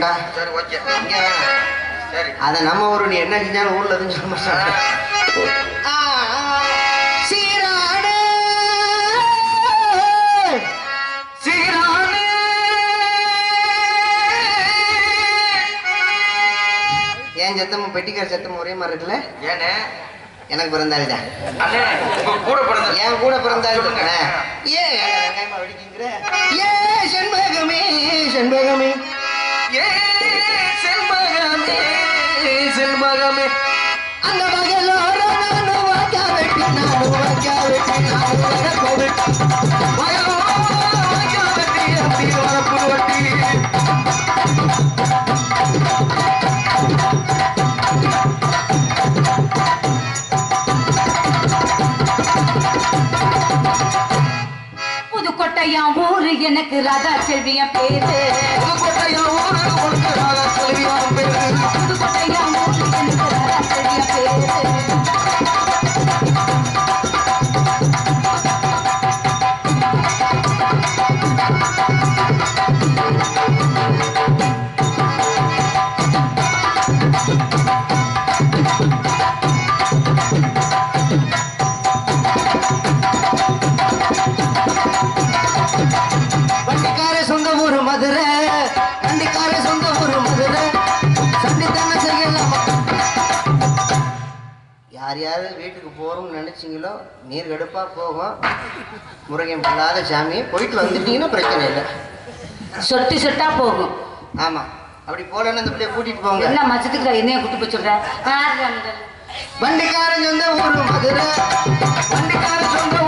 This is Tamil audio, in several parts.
சேர்த்துக்கிறேன்டா சரி ஓகே. இங்க வேணாம் சரி. அத நம்ம ஊரு நீ என்ன செஞ்சாலும் ஊர்ல இருந்து சொல்ல மாட்டாங்க. சீரானே. ஏன் சத்தமும் பெட்டிக்கார சத்தமும் ஒரே மாதிரி இருக்குல்ல? ஏண்ணே எனக்கு பிறந்தாள் தான் கூட பிறந்த என் கூட பிறந்தாள் சொல்லுங்க. எனக்கு ராதா செல்விய பேரு நினைச்சீங்களோ நீர் கடுப்பா போகும். முருகன் பிள்ளாத சாமி. போயிட்டு வந்துட்டீங்கன்னா பிரச்சனை இல்லை. சொட்டு சொட்டா போகும். ஆமா. அப்படி போலன்னு அந்த பிள்ளைய கூட்டிட்டு போங்க. என்ன மச்சத்துக்கு என்னைய கூட்டு போய் அந்த? வண்டிக்காரன் சொந்த ஊரு மதுரை. வண்டிக்கார சொந்த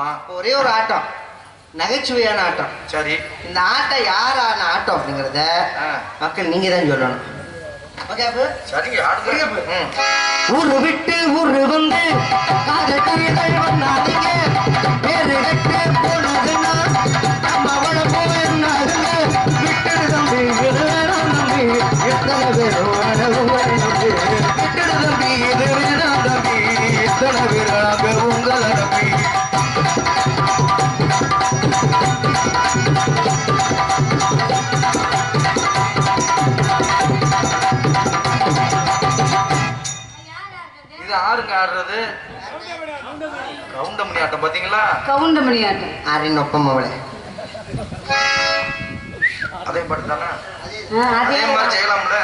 ஆமா. ஒரே ஒரு ஆட்டம். நகைச்சுவையான ஆட்டம். சரி. இந்த ஆட்டம் யார் ஆன ஆட்டம் அப்படிங்கிறத. மக்கள் நீங்க தான் சொல்லணும். ஊரு விட்டு ஊரு வந்து காதல் கவிதை பேரு கட்டு இது ஆறுங்க ஆடுறது? கவுண்டமணி ஆட்டம் பாத்தீங்களா? கவுண்டமணி ஆட்டம் ஆரின் ஒப்பம் அவளை. அதே பாட்டு தானே? அதே மாதிரி செய்யலாம்ல?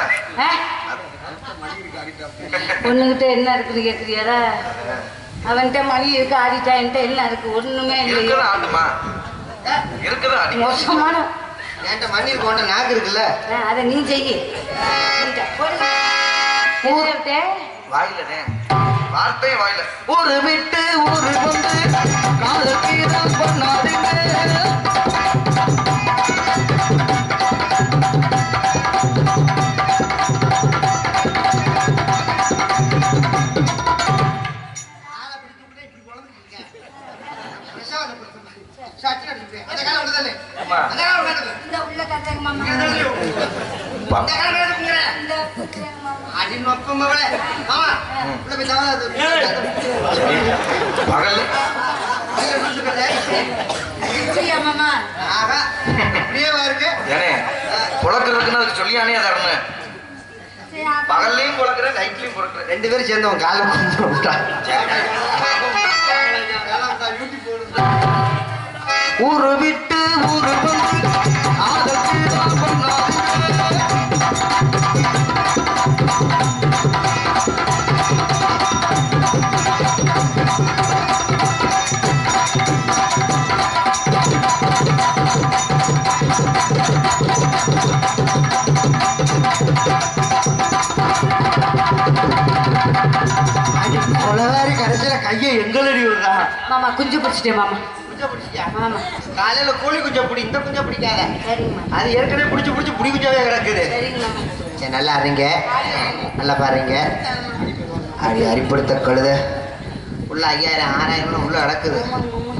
பொண்ணுகிட்ட என்ன இருக்குன்னு கேக்குறியாடா? அவன்கிட்ட மணி இருக்கு ஆடிட்டா என்கிட்ட என்ன இருக்கு? ஒண்ணுமே இல்லையே. ஆட்டுமா இருக்குது மோசமான. என்கிட்ட மண்ணில் கொண்ட நாக்கு இருக்குல்ல. அதை நீ செய்யி. நீட்ட, போடு. என்ன விட்ட? வாயிலனே வார்த்தை வாயில. ஒரு விட்டு ஒரு வந்து காதல் பண்ணாதீங்க நைட்லையும் புழக்கிற ரெண்டு பேரும் சேர்ந்து உன் காலை கொண்டு விட்டான் ஊரு விட்டு ஊரு மாமா குஞ்சு பிடிச்சிட்டேன் மாமா. மாமா. காலையில கோழி குஞ்ச பிடி இந்த குஞ்ச பிடிக்காத. அது ஏற்கனவே பிடிச்சி பிடிச்சி புடி குஞ்சாவே கிடக்குது. சரி நல்லா அறிங்க நல்லா பாருங்க. அடி அரிப்படுத்த கழுத. உள்ள ஐயாயிரம் ஆறாயிரம் உள்ள கிடக்குது.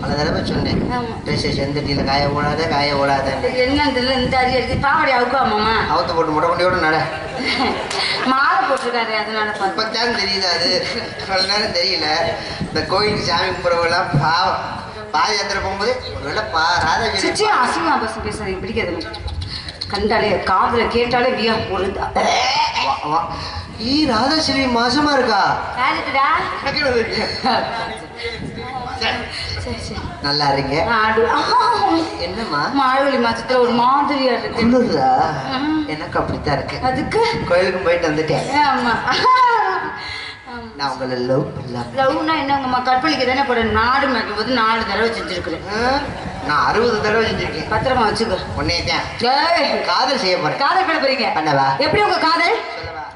பல தடவை சொன்னேன். ஆமா. ட்ரெஸ் செந்தட்டியில காய போடாத காய போடாத என்னன்னு தெரியல இந்த அடி அடிச்சு பாவடி அவுக்கா மாமா? அவுத்து போட்டு முட்டை கொண்டியோட நட. மாலை போட்டிருக்காரு அதனால இப்பத்தான் தெரியுது அது. இவ்வளவு நேரம் தெரியல. இந்த கோயிலுக்கு சாமி கும்பிட்றவெல்லாம் பாவம். பாத யாத்திரை போகும்போது ஒருவேளை பா சிச்சி அசிங்கமா பஸ் பேசுறீங்க பிடிக்காது. கண்டாலே காதுல கேட்டாலே வியா வா. ஈ ராதாஸ்ரீ மாசமா இருக்கா? நல்லா இருங்க என்னம்மா? மார்கழி மாசத்துல ஒரு மாதிரியா இருக்கு. குளிர்தா ம். எனக்கு அப்படித்தான் இருக்கு. அதுக்கு? கோயிலுக்கும் போயிட்டு வந்துட்டேன். ஆமா. நான் உங்களை லவ் பண்ணலாம் லவ்னா என்னங்கம்மா? கற்பழிக்க தானே போட நாடு மேய்க்கும் போது நாலு தடவை செஞ்சிருக்கிறேன் நான் அறுபது தடவை செஞ்சிருக்கேன். பத்திரமா வச்சுக்கோ. உன்னைய தான் காதல் செய்ய போறேன். காதல் பண்ண போறீங்க? பண்ணவா? எப்படி உங்க காதல்?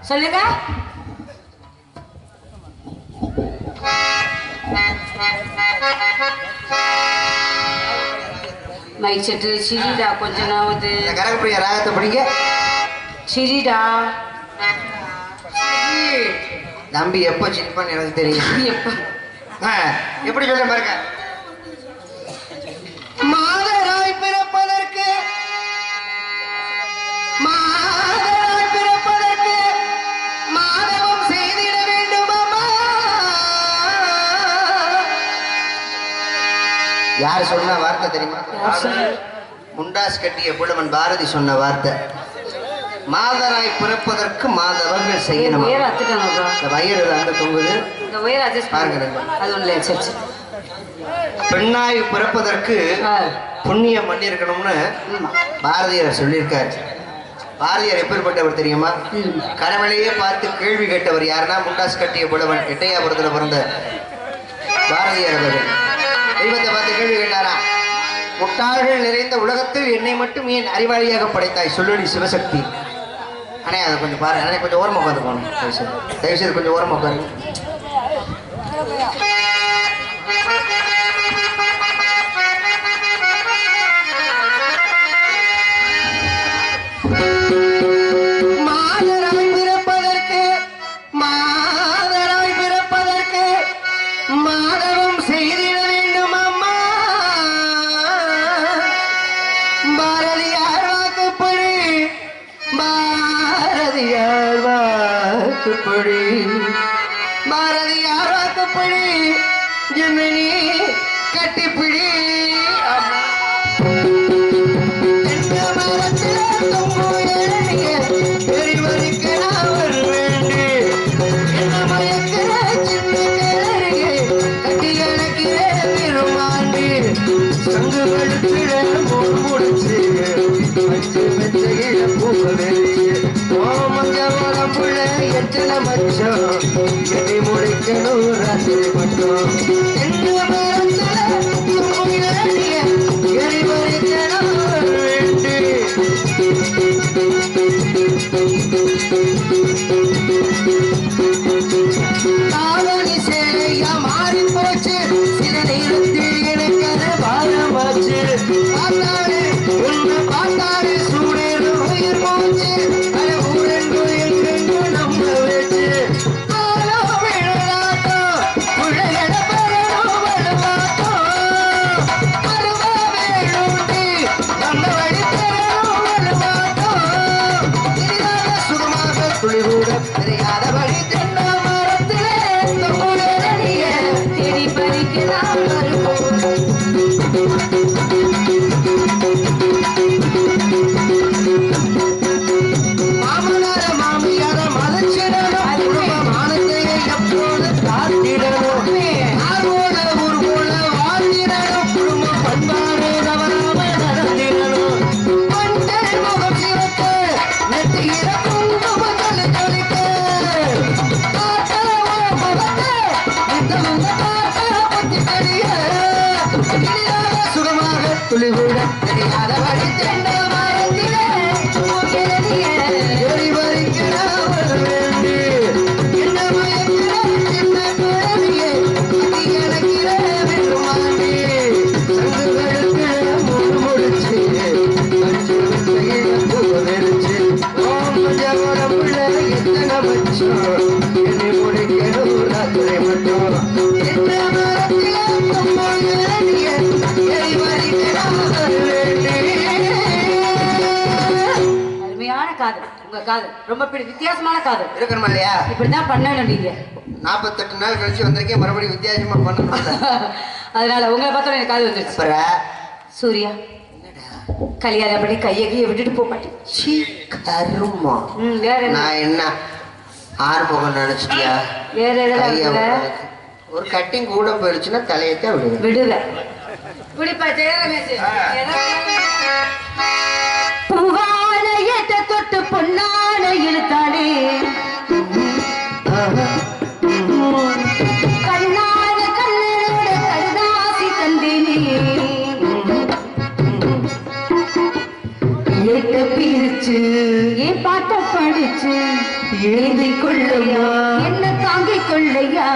சொல்லுங்க. மைக் செட்டு சிரிடா கொஞ்ச நாவது. கரகப்பிரியா ராகத்தை படிங்க. சிரிடா. தம்பி எப்போ சிரிப்பான்னு எனக்கு தெரியும். எப்ப? எப்படி சொல்ல பாருங்க. மாதராய் பிறப்பதற்கு யார் சொன்ன வார்த்தை தெரியுமா? முண்டாஸ் கட்டிய புலவன் பாரதி சொன்ன வார்த்தை. மாதராய் பிறப்பதற்கு மாதவங்கள் செய்யணும். இந்த வயிறு அங்க தொங்குது. பெண்ணாய் பிறப்பதற்கு புண்ணியம் பண்ணியிருக்கணும்னு. பாரதியார் சொல்லியிருக்காரு. பாரதியார் எப்பேற்பட்டவர் தெரியுமா? ம். கனவிலேயே பார்த்து கேள்வி கேட்டவர் யாருன்னா முண்டாஸ் கட்டிய புலவன் எட்டையாபுரத்தில் பிறந்த பாரதியார் அவர்கள். தெய்வத்தை பார்த்து கேள்வி கேட்டாரா? முட்டாள்கள் நிறைந்த உலகத்தில் என்னை மட்டும் ஏன் அறிவாளியாக படைத்தாய்? சொல்லடி சிவசக்தி. அண்ணே அதை கொஞ்சம் பாரு. அண்ணே கொஞ்சம் ஓரமாக உட்காந்து போகணும். தயவுசெய்து தயவுசெய்து கொஞ்சம் ஓரமாக உட்காருங்க. ஓமங்க உடம்புல எத்தனை மச்சம், எதை முடிக்கணும் ராத்திரி மட்டும். காதல். உங்க காதல். ரொம்ப வித்தியாசமான காதல். இருக்கணுமா இல்லையா? இப்படிதான் பண்ணணும் நீங்க. நாற்பத்தெட்டு நாள் கழிச்சு வந்திருக்கேன். மறுபடியும் வித்தியாசமா பண்ணணும் அதனால உங்களை பார்த்தோட எனக்கு காதல் வந்துருச்சு. சூர்யா கல்யாணம் பண்ணி கையை கையை விட்டுட்டு போக மாட்டேன் நான் என்ன? ஆறு போக நினைச்சிட்டியா? வேற? விடுறதுக்கு. ஒரு கட்டிங் கூட போயிடுச்சுன்னா தலையத்தான் விடுவேன். விடுவ. இப்படிப்பா ஜெயரமேஷ் பூவான ஏற்ற தொட்டு பொன்னான இழுத்தானே கண்ணான கண்ணனோட கடுதாசி தந்தேனே. ஏட்ட பிரிச்சு ஏன் பாட்ட படிச்சு? எழுதி கொள்ளையா? என்ன தாங்கிக் கொள்ளையா?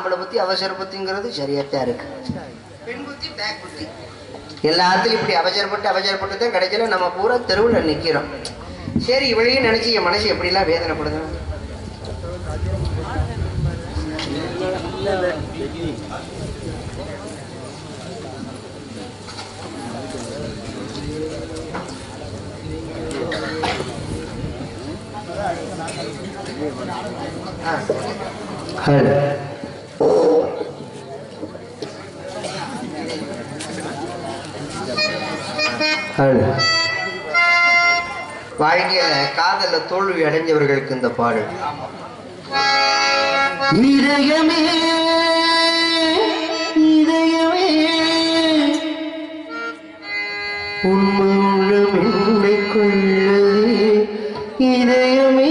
ஆம்பளை புத்தி அவசர புத்திங்கிறது சரியாத்தான் இருக்கு. பெண் புத்தி பேக் புத்தி. எல்லாத்துலையும் இப்படி அவசரப்பட்டு அவசரப்பட்டு தான் கிடைக்கல. நம்ம பூரா தெருவில் நிற்கிறோம் சரி இவளையும் நினைச்சு என் மனசு எப்படிலாம் வேதனைப்படுது ஆ. ஹலோ. வாழ்க்கையில காதல தோல்வி அடைஞ்சவர்களுக்கு இந்த பாடல் இதயமே இதயமே உண்மை உள்ளம் என்னை இதயமே.